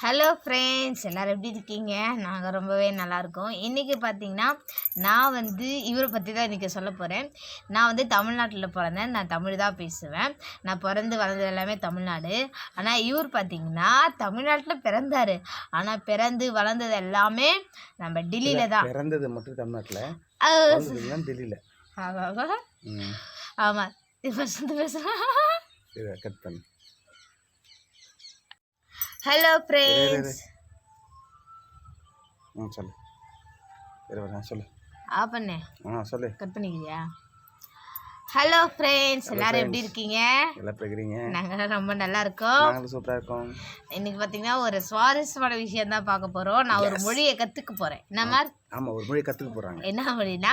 Hello friends எல்லோரும் எப்படி இருக்கீங்க? நாங்கள் ரொம்பவே நல்லா இருக்கோம் இன்றைக்கி பார்த்தீங்கன்னா நான் வந்து இவரை பற்றி தான் இன்றைக்கி சொல்ல போகிறேன் நான் வந்து தமிழ்நாட்டில் பிறந்தேன். நான் தமிழ் தான் பேசுவேன். நான் பிறந்து வளர்ந்தது எல்லாமே தமிழ்நாடு. ஆனால் இவர் பார்த்தீங்கன்னா தமிழ்நாட்டில் பிறந்தார். ஆனால் பிறந்து வளர்ந்தது எல்லாமே நம்ம டெல்லியில் தான். பிறந்தது மட்டும் தமிழ்நாட்டில். டெல்லியில். ஆமாம் ஆமாம் ஃபஸ்ட்டு பேசுகிறேன் இதை கட் பண்ணு. ஹலோ ஃப்ரெண்ட்ஸ் ம் சொல்லு. இரு வரேன் சொல்லு. ஆ பண்ணு. ஆ சொல்லு. கட் பண்ணிக்கிறியா? ஹலோ ஃப்ரெண்ட்ஸ் எல்லாரும் எப்படி இருக்கீங்க? எல்லாம் பேசுகிறீங்க நாங்கள் ரொம்ப நல்லா இருக்கோம். நாங்களும் சூப்பராக இருக்கோம். இன்னைக்கு பார்த்தீங்கன்னா ஒரு சுவாரஸ்யமான விஷயம் தான் பார்க்க போகிறோம் நான் ஒரு மொழியை கற்றுக்க போகிறேன் என்ன மாதிரி? ஆமாம் ஒரு மொழி கற்றுக்க போகிறாங்க என்ன மொழினா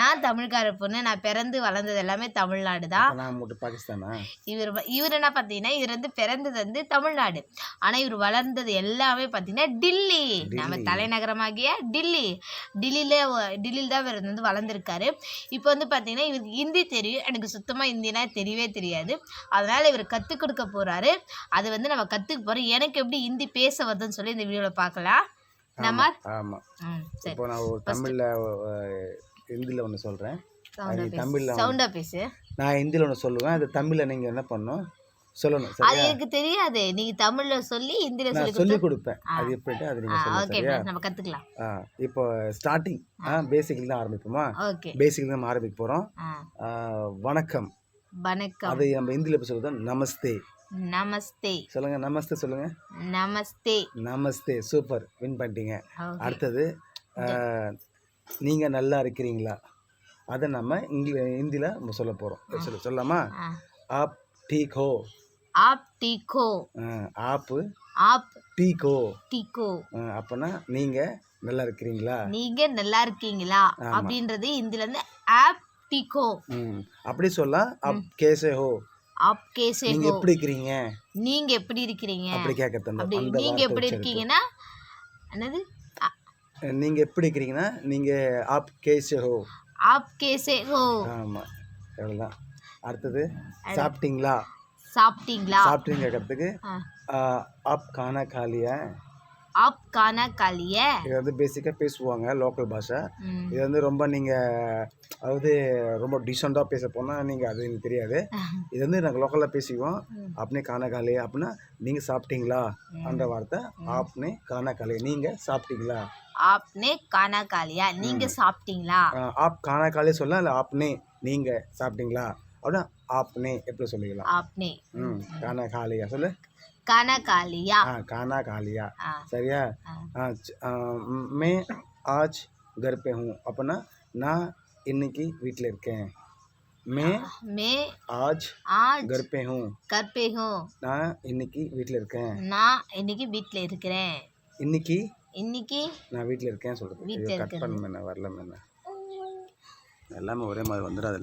நான் தமிழ்கார பொண்ணு நான் பிறந்து வளர்ந்தது எல்லாமே தமிழ்நாடு தான் நான் மட்டும் பாகிஸ்தானா? இவர் இவர் என்ன பார்த்தீங்கன்னா இவர் வந்து பிறந்தது வந்து தமிழ்நாடு. ஆனால் இவர் வளர்ந்தது எல்லாமே பார்த்தீங்கன்னா டில்லி. நம்ம தலைநகரமாகிய டில்லி. டில்லியில் டில்லியில் தான் இவர் வந்து வளர்ந்துருக்காரு. இப்போ வந்து பார்த்தீங்கன்னா இவருக்கு ஹிந்தி தெரியும். எனக்கு சுத்தமாக ஹிந்தினா தெரியவே தெரியாது. அதனால் இவர் கற்றுக் கொடுக்க போகிறாரு அது வந்து நம்ம கற்றுக்க போகிறோம் எனக்கு எப்படி ஹிந்தி பேச வருதுன்னு சொல்லி இந்த வீடியோவில் பார்க்கலாம். நம்ம ஆமாம் ம் சரி. இப்போ நான் ஒரு தமிழில் ஹிந்தியில் ஒன்று பேசு. தமிழில் பேசு. நான் ஹிந்தியில் ஒன்று சொல்லுவேன். அது தமிழில் நீங்கள் என்ன பண்ணணும்? சொல்லணும் அது எனக்கு தெரியாது. நீங்கள் தமிழில் சொல்லி ஹிந்தியில் சொல்லி சொல்லி கொடுப்பேன். அது எப்படிட்டு அது நீங்கள் சொல்லுங்க நம்ம இப்போ ஸ்டார்டிங் ஆ பேசிக்கில் தான் ஆரம்பிப்போமா? ஓகே பேசிக்கில் தான் ஆரம்பிக்க போகிறோம் ஆ. வணக்கம். வணக்கம். அது நம்ம ஹிந்தியில் எப்படி சொல்கிறது நமஸ்தே. நமஸ்தே சொல்லுங்கள் நமஸ்தே சொல்லுங்கள் நமஸ்தே நமஸ்தே சூப்பர் வின் பண்ணிட்டீங்க ஓகே அடுத்தது நீங்கள் நல்லா இருக்கிறீங்களா அதை நம்ம இங்கிலீ ஹிந்தியில் நம்ம சொல்ல போகிறோம் சொல்ல சொல்லலாமா ஆ. ஆப் டீக் ஹோ आप ठीक हो ஆப்பு आप டீக் ஹோ ठीक हो அப்போனா நீங்கள் நல்லா இருக்கிறீங்களா நீங்க நல்லா இருக்கீங்களா அப்படின்றது ஹிந்தில இருந்து ஆப் ठीक हो ம் அப்படி சொல்லலாம் அப் கேசே ஹோ आप कैसे நீங்கள் हो ஆப்கே சே நீங்க எப்படி இருக்கீங்க நீங்க எப்படி இருக்கீங்க அப்படி கேட்க நீங்க எப்படி இருக்கீங்கன்னா என்னது? நீங்க எப்படி இருக்கீங்கன்னா நீங்க ஆப் கேசே ஹோ. ஆப் கேசே ஹோ. ஆமா அவ்வளவுதான். அடுத்தது சாப்பிட்டீங்களா? சாப்பிட்டீங்களா? சாப்பிட்டீங்க கேட்கறதுக்கு ஆப் கானா காலியா ஆப் கான காலிய? இது வந்து பேசிக்காக பேசுவாங்க லோக்கல் பாஷை. இது வந்து ரொம்ப நீங்கள் அதாவது ரொம்ப டிசெண்டாக பேச போனால் நீங்கள் அது எனக்கு தெரியாது. இது வந்து நாங்கள் லோக்கலில் பேசிக்குவோம். அப்படின்னே காண காலி அப்படின்னா நீங்கள் சாப்பிட்டீங்களா அந்த வார்த்தை ஆப்னே காண காலி நீங்கள் சாப்பிட்டீங்களா ஆப்னே காணா காலியா? நீங்க சாப்பிட்டீங்களா ஆப் காணா காலியா சொல்லலாம் இல்லை ஆப்னே நீங்கள் சாப்பிட்டீங்களா அப்படின்னா ஆப்னே எப்படி சொல்லிக்கலாம்? ஆப்னே. ம். காணா காலியா? சொல்லு. खाना खा लिया ஆ கானா காலியா ஆ, சரியா ஆ. ஆ, ச்- ஆ, ம், மே ஆஜ் घर पे हूँ அப்போனா நான் இன்னைக்கு வீட்டில் இருக்கேன் மே मैं ஆஜ் आज घर पे हूँ घर पे हूँ நான் இன்னைக்கு வீட்டில் இருக்கேன் நான் இன்னைக்கு வீட்டில் இருக்கிறேன் இன்னைக்கு இன்னைக்கு நான் வீட்டில் இருக்கேன் சொல்கிறது வீட்ல கட் பண்ண வரல மேம் எல்லாமே ஒரே மாதிரி வந்துடாது